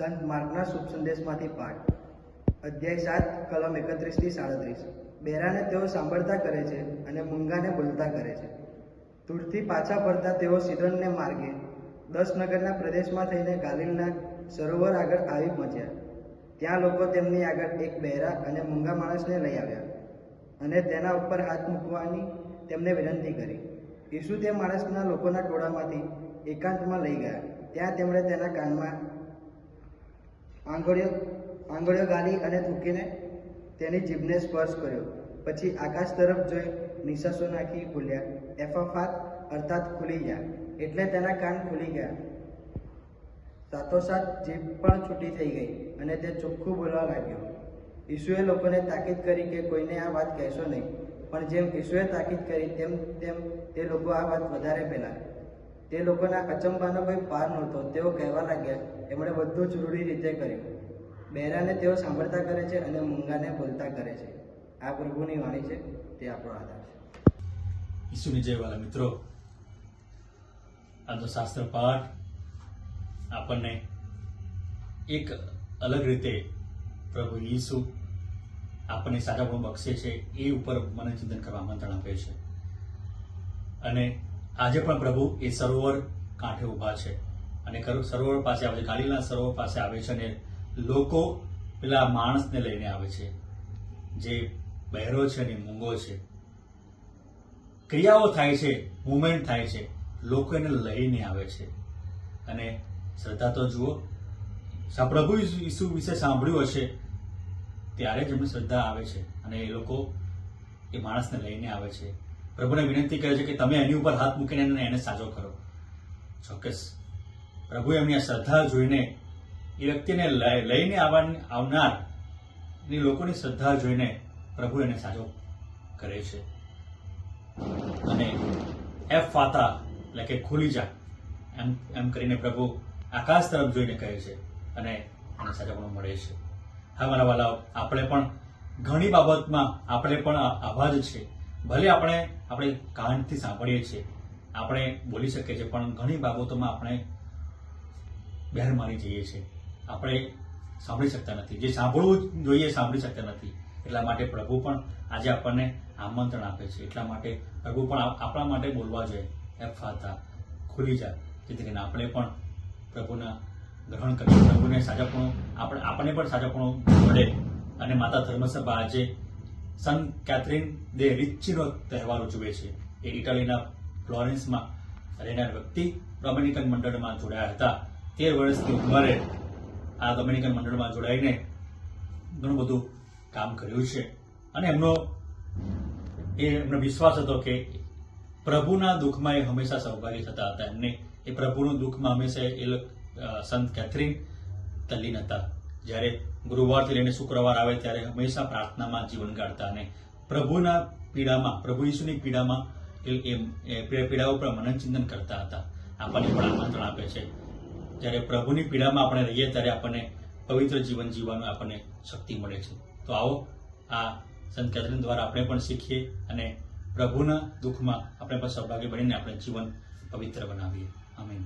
માર્ગના શુભ સંદેશમાંથી પાઠ. અધ્યાય સાત, કલમ એકત્રીસથી સાડત્રીસ. બેરાને તેઓ સાંભળતા કરે છે અને મૂંગાને બોલતા કરે છે. તુરથી પાછા ફરતા તેઓ સિદ્ધનને માર્ગે. દસ નગરના પ્રદેશમાં થઈને ગાલિલના સરોવર આગળ આવી પહોંચ્યા. ત્યાં લોકો તેમની આગળ એક બહેરા અને મૂંગા માણસને લઈ આવ્યા અને તેના ઉપર હાથ મૂકવાની તેમને વિનંતી કરી. ઈસુ તે માણસના લોકોના ટોળામાંથી એકાંતમાં લઈ ગયા. ત્યાં તેમણે તેના કાનમાં આંગળીઓ આંગળીઓ ગાલી અને થૂકીને તેની જીભને સ્પર્શ કર્યો. પછી આકાશ તરફ જોઈ નિશાસો નાખી ભૂલ્યા એફાફાત અર્થાત ખુલી ગયા. એટલે તેના કાન ખુલી ગયા. સાથોસાથ જીભ પણ છૂટી થઈ ગઈ અને તે ચોખ્ખું બોલવા લાગ્યો. ઈસુએ લોકોને તાકીદ કરી કે કોઈને આ વાત કહેશો નહીં. પણ જેમ ઈસુએ તાકીદ કરી તેમ તેમ તે લોકો આ વાત વધારે ફેલાવી તે લોકોના અચંબાનો કોઈ પાર નહોતો. તેઓ કહેવા લાગ્યા, એમણે બધું જ રૂઢી રીતે કર્યું. બહેરાને તેઓ સાંભળતા કરે છે અને મૂંગાને બોલતા કરે છે. આ પ્રભુની વાણી છે. તે આપણો આધાર છે. ઈસુની જય વાલા મિત્રો. આજનો શાસ્ત્ર પાઠ આપણને એક અલગ રીતે પ્રભુ ઈસુ આપણને સાચાપણું બક્ષે છે એ ઉપર મને ચિંતન કરવા, આમંત્રણ આપે છે. અને આજે પણ પ્રભુ એ સરોવર કાંઠે ઊભા છે. અને સરોવર પાસે આવે છે ગાલીના સરોવર પાસે આવે છે અને લોકો પેલા માણસને લઈને આવે છે. જે બહેરો છે અને મૂંગો છે. ક્રિયાઓ થાય છે, મુવમેન્ટ થાય છે, લોકો એને લઈને આવે છે. અને શ્રદ્ધા તો જુઓ પ્રભુ ઈસુ વિશે સાંભળ્યું હશે, ત્યારે જ એમને શ્રદ્ધા આવે છે અને એ લોકો એ માણસને લઈને આવે છે. પ્રભુને વિનંતી કરે છે કે તમે એની ઉપર હાથ મૂકીને એને સાજો કરો. ચોક્કસ. પ્રભુ એમની આ શ્રદ્ધા જોઈને એ વ્યક્તિને લઈ- લઈને આવનારની લોકોની શ્રદ્ધા જોઈને પ્રભુ એને સાજો કરે છે. અને એફ ફાતા એટલે કે ખુલી જા એમ એમ કરીને પ્રભુ આકાશ તરફ જોઈને કહે છે અને એને સાજાપણું મળે છે. હા મારા વાલાઓ, આપણે પણ ઘણી બાબતમાં આપણે પણ આ- આવા જ છે. ભલે આપણે આપણે કાનથી સાંભળીએ છીએ, આપણે બોલી શકીએ છીએ, પણ ઘણી બાબતોમાં આપણે બહેર મારી જઈએ છીએ. આપણે સાંભળી શકતા નથી. જે સાંભળવું જોઈએ, સાંભળી શકતા નથી. એટલા માટે પ્રભુ પણ આજે આપણને આમંત્રણ આપે છે. એટલા માટે પ્રભુ પણ આપણા માટે બોલવા જોઈએ. એ ફાતા ખુલી જા. જેથી કરીને આપણે પણ પ્રભુના ગ્રહણ કરીએ. પ્રભુને સાજાપણું આપણે આપણને પણ સાજાપણું મળે. અને માતા ધર્મસભા આજે સન કેથરીન દે રિચ્ચીનો તહેવાર ઉજવે છે. એ ઇટાલીના ફ્લોરેન્સમાં રહેનાર વ્યક્તિ ડોમિનિકન મંડળમાં જોડાયા હતા. તેર વર્ષની ઉંમરે આ ડોમિનિકન મંડળમાં જોડાઈને ઘણું બધું કામ કર્યું છે. અને એમનો એ એમનો વિશ્વાસ હતો કે પ્રભુના દુઃખમાં એ હંમેશા સહભાગી થતા હતા. એમને એ પ્રભુનું દુઃખમાં હંમેશા એ સંત કેથરીન તલ્લીન હતા. જ્યારે ગુરુવારથી લઈને શુક્રવાર આવે ત્યારે હંમેશા પ્રાર્થનામાં જીવન કાઢતા અને પ્રભુના પીડામાં, પ્રભુ ઈસુની પીડામાં, એ પીડા ઉપર મનન ચિંતન કરતા હતા. આપણને પણ આમંત્રણ આપે છે. જ્યારે પ્રભુની પીડામાં આપણે રહીએ ત્યારે આપણને પવિત્ર જીવન જીવવાનું આપણને શક્તિ મળે છે. તો આવો, આ સંત કેથરીન દ્વારા આપણે પણ શીખીએ અને પ્રભુના દુઃખમાં આપણે પણ સહભાગી બનીને આપણે જીવન પવિત્ર બનાવીએ. આમીન.